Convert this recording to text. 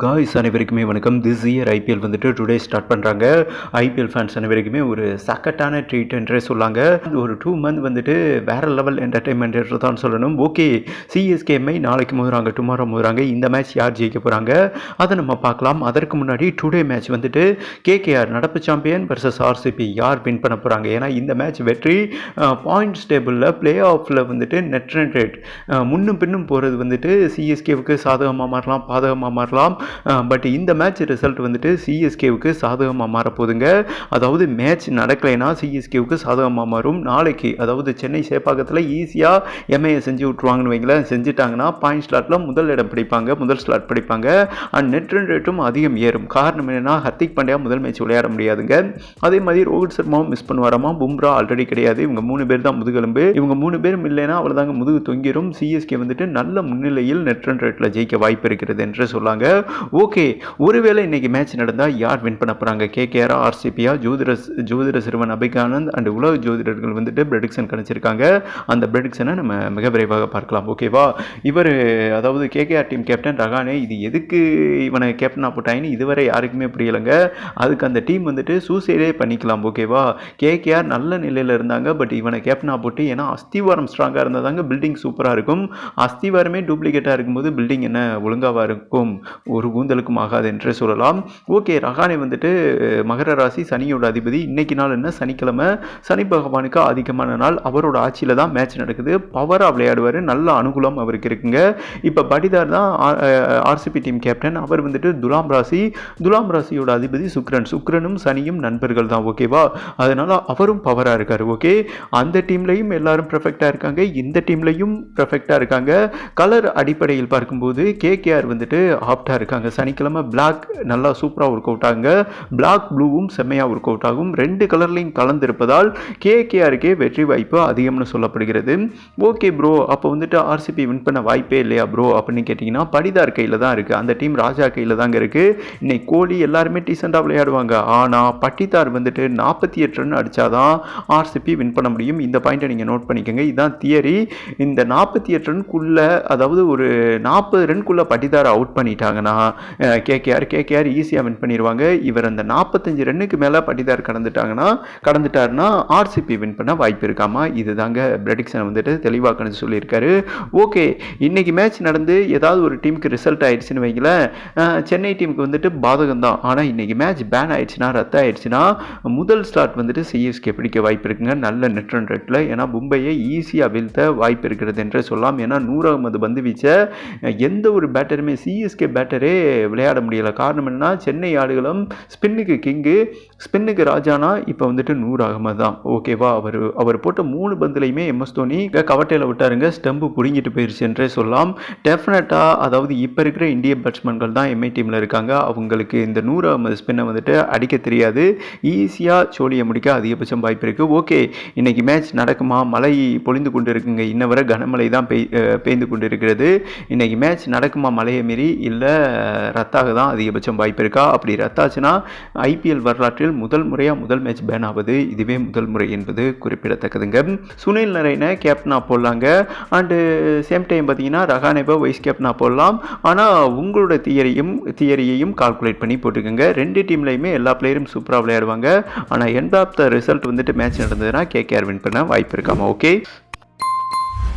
Guys அனைவருக்குமே வணக்கம். This year IPL வந்துட்டு டுடே ஸ்டார்ட் பண்ணுறாங்க ஐபிஎல் ஃபேன்ஸ் அனைவருக்குமே ஒரு சக்கட்டான ட்ரீட் என்றே சொல்லாங்க. ஒரு டூ மந்த் வந்துட்டு வேற லெவல் என்டர்டைன்மெண்ட் என்று தான் சொல்லணும். ஓகே சிஎஸ்கேஎம்ஐ நாளைக்கு மோதுறாங்க டுமாரோ மோதுறாங்க. இந்த மேட்ச் யார் ஜெயிக்க போகிறாங்க அதை நம்ம பார்க்கலாம். அதற்கு முன்னாடி டுடே மேட்ச் வந்துட்டு கேகேஆர் நடப்பு சாம்பியன் வர்சஸ் ஆர்சிபி யார் வின் பண்ண போகிறாங்க ஏன்னா இந்த மேட்ச் வெற்றி பாயிண்ட்ஸ் டேபிளில் பிளே ஆஃபில் வந்துட்டு நெட் ரன் ரேட் முன்னும் பின்னும் போகிறது வந்துட்டு சிஎஸ்கேவுக்கு சாதகமாக மாறலாம் பாதகமாக மாறலாம். பட் இந்த மேட்ச் ரிசல்ட் வந்துட்டு சிஎஸ்கேவுக்கு சாதகமாக மாறப்போகுதுங்க. அதாவது மேட்ச் நடக்கலைன்னா சிஎஸ்கேவுக்கு சாதகமாக மாறும். நாளைக்கு அதாவது சென்னை சேப்பாக்கத்தில் ஈஸியாக எம்ஏ செஞ்சு விட்ருவாங்கன்னு வைங்களேன். செஞ்சுட்டாங்கன்னா பாயிண்ட் ஸ்லாட்டில் முதல் இடம் பிடிப்பாங்க. முதல் ஸ்லாட் பிடிப்பாங்க. அண்ட் நெட் ரன் ரேட்டும் அதிகம் ஏறும். காரணம் என்னென்னா ஹர்திக் பாண்டியா முதல் மேட்ச் விளையாட முடியாதுங்க. அதே மாதிரி ரோஹித் சர்மாவும் மிஸ் பண்ணுவாராமா? பும்ரா ஆல்ரெடி கிடையாது. இவங்க மூணு பேர் தான் முதுகெலும்பு. இவங்க மூணு பேரும் இல்லைன்னா அவ்வளோதாங்க முதுகு தொங்கிரும். சிஎஸ்கே வந்துட்டு நல்ல முன்னிலையில் நெட் ரன் ரேட்டில் ஜெயிக்க வாய்ப்பு இருக்கிறது என்று சொல்லாங்க. ஓகே ஒருவேளை இன்னைக்கு மேட்ச் நடந்தால் யார் வின் பண்ண போகிறாங்க கேகேஆர் ஆர்சிபியா ஜோதிட ஜோதிட சிறுவன் அபிகானந்த் அண்ட் உலக ஜோதிடர்கள் வந்துட்டு ப்ரெடிக்ஷன் கணிச்சிருக்காங்க. அந்த ப்ரெடிக்ஷனை நம்ம மிக விரைவாக பார்க்கலாம். ஓகேவா இவர் அதாவது கேகேஆர் டீம் கேப்டன் ரகானே இது எதுக்கு இவனை கேப்டனாக போட்டாங்கன்னு இதுவரை யாருக்குமே புரியலைங்க. அதுக்கு அந்த டீம் வந்துட்டு சூசைடே பண்ணிக்கலாம். ஓகேவா கேகேஆர் நல்ல நிலையில் இருந்தாங்க. பட் இவனை கேப்டனாக போட்டு ஏன்னா அஸ்திவாரம் ஸ்ட்ராங்காக இருந்தால் தாங்க பில்டிங் சூப்பராக இருக்கும். அஸ்திவாரமே டூப்ளிகேட்டாக இருக்கும்போது பில்டிங் என்ன? ஒழுங்காவாக இருக்கும். ஒரு ஒரு கூந்தலுக்கும் ஆகாது என்று சொல்லலாம். ஓகே ரகானே வந்துட்டு மகர ராசி சனியோட அதிபதி. இன்னைக்கு நாள் என்ன? சனிக்கிழமை. சனி பகவானுக்கு அதிகமான நாள். அவரோட ஆட்சியில் தான் மேட்ச் நடக்குது. பவராக விளையாடுவார். நல்ல அனுகூலம் அவருக்கு இருக்குங்க. இப்போ படிதார் தான் ஆர்சிபி டீம் கேப்டன் அவர் வந்துட்டு துலாம் ராசி. துலாம் ராசியோட அதிபதி சுக்ரன். சுக்ரனும் சனியும் நண்பர்கள் தான் ஓகேவா அதனால் அவரும் பவராக இருக்கார் ஓகே அந்த டீம்லையும் எல்லாரும் பர்ஃபெக்டாக இருக்காங்க. இந்த டீம்லையும் பர்ஃபெக்டாக இருக்காங்க. கலர் அடிப்படையில் பார்க்கும்போது கேகேஆர் வந்துட்டு ஆப்டாக இருக்காங்க. சனிக்கிழமை பிளாக் நல்லா சூப்பராக ஒர்க் அவுட் ஆகுங்க. பிளாக் ப்ளூவும் செம்மையாக ஒர்க் அவுட் ஆகும். ரெண்டு கலர்லையும் கலந்திருப்பதால் கேகேஆருக்கே வெற்றி வாய்ப்பு அதிகம்னு சொல்லப்படுகிறது. ஓகே ப்ரோ அப்போ வந்துட்டு ஆர்சிபி வின் பண்ண வாய்ப்பே இல்லையா ப்ரோ அப்படின்னு கேட்டிங்கன்னா படிதார் கையில் தான் இருக்குது அந்த டீம் ராஜா கையில் தாங்க இருக்குது இன்னைக்கு கோலி எல்லாருமே டீசெண்டாக விளையாடுவாங்க. ஆனால் பட்டிதார் வந்துட்டு நாற்பத்தி எட்டு ரன் அடித்தாதான் ஆர்சிபி வின் பண்ண முடியும். இந்த பாயிண்ட்டை நீங்கள் நோட் பண்ணிக்கோங்க. இதுதான் தியரி இந்த நாற்பத்தி எட்டு ரன்குள்ளே அதாவது ஒரு நாற்பது ரன்குள்ளே பட்டிதார் அவுட் பண்ணிட்டாங்கன்னா கேகேஆர் கேகேஆர் ஈஸியாக வின் பண்ணிடுவாங்க இவர் அந்த நாற்பத்தஞ்சு ரன்னுக்கு மேலே பட்டிதார் கடந்துட்டாங்கன்னா கடந்துட்டாருன்னா ஆர்சிபி வின் பண்ண வாய்ப்பு இருக்காமா இதுதாங்க ப்ரெடிக்ஷன் வந்துட்டு தெளிவாக கணிச்சு சொல்லியிருக்காரு. ஓகே இன்றைக்கி மேட்ச் நடந்து ஏதாவது ஒரு டீமுக்கு ரிசல்ட் ஆயிடுச்சுன்னு வைங்களேன். சென்னை டீமுக்கு வந்துட்டு பாதகம் தான் ஆனால் இன்றைக்கி மேட்ச் பேன் ஆயிடுச்சுன்னா ரத்து ஆயிடுச்சுன்னா முதல் ஸ்லாட் வந்துட்டு சிஎஸ்கே பிடிக்க வாய்ப்பு இருக்குங்க. நல்ல நெட் ரன் ரேட்டில் ஏன்னா மும்பையை ஈஸியாக வீழ்த்த வாய்ப்பு இருக்கிறது என்று சொல்லலாம். ஏன்னா நூறு அகமது பந்து வீச்ச எந்த ஒரு பேட்டருமே சிஎஸ்கே பேட்டரே விளையாட முடியல. காரணம் என்னென்னா சென்னை ஆடுகளும் ஸ்பின்னுக்கு கிங்கு ஸ்பின்னுக்கு ராஜானா இப்போ வந்துட்டு நூறு அகமது தான். ஓகேவா அவர் அவர் போட்ட மூணு பந்துலையுமே எம்எஸ் தோனி கவட்டையில் விட்டாருங்க. ஸ்டம்பு பிடுங்கிட்டு போயிருச்சு என்றே சொல்லலாம். டெஃபினட்டாக அதாவது இப்போ இருக்கிற இந்திய பேட்ஸ்மேன்கள் தான் எம்ஐ டீமில் இருக்காங்க. அவங்களுக்கு இந்த நூறு அகமது ஸ்பின்னை வந்துட்டு அடிக்க தெரியாது. ஈஸியாக சோழியை முடிக்க அதிகபட்சம் வாய்ப்பு இருக்குது ஓகே இன்னைக்கு மேட்ச் நடக்குமா? மழை பொழிந்து கொண்டு இருக்குங்க இன்ன வரை கனமழை தான் பெய் பெய்ந்து கொண்டு இருக்கிறது இன்னைக்கு மேட்ச் நடக்குமா? மழையை மீறி இல்லை ரத்தாக தான் அதிகபட்சம் வாய்ப்பு இருக்கா? அப்படி ரத்தாச்சுன்னா ஐபிஎல் வரலாற்றில் முதல் முறையாக முதல் மேட்ச் பேன் ஆகுது இதுவே முதல் முறை என்பது குறிப்பிடத்தக்கதுங்க. சுனில் நரேனை கேப்டனாக போடலாங்க. அண்டு சேம் டைம் பார்த்தீங்கன்னா ரகானேபா வைஸ் கேப்டனாக போடலாம். ஆனால் உங்களோட தியரியும் தியரியையும் கால்குலேட் பண்ணி போட்டுக்கோங்க. ரெண்டு டீம்லையுமே எல்லா பிளேயரும் சூப்பராக விளையாடுவாங்க. ஆனால் எண்ட் ஆஃப் த ரிசல்ட் வந்துட்டு மேட்ச் நடந்ததுன்னா கேகேஆர் வின் பண்ண வாய்ப்பு இருக்காமல் ஓகே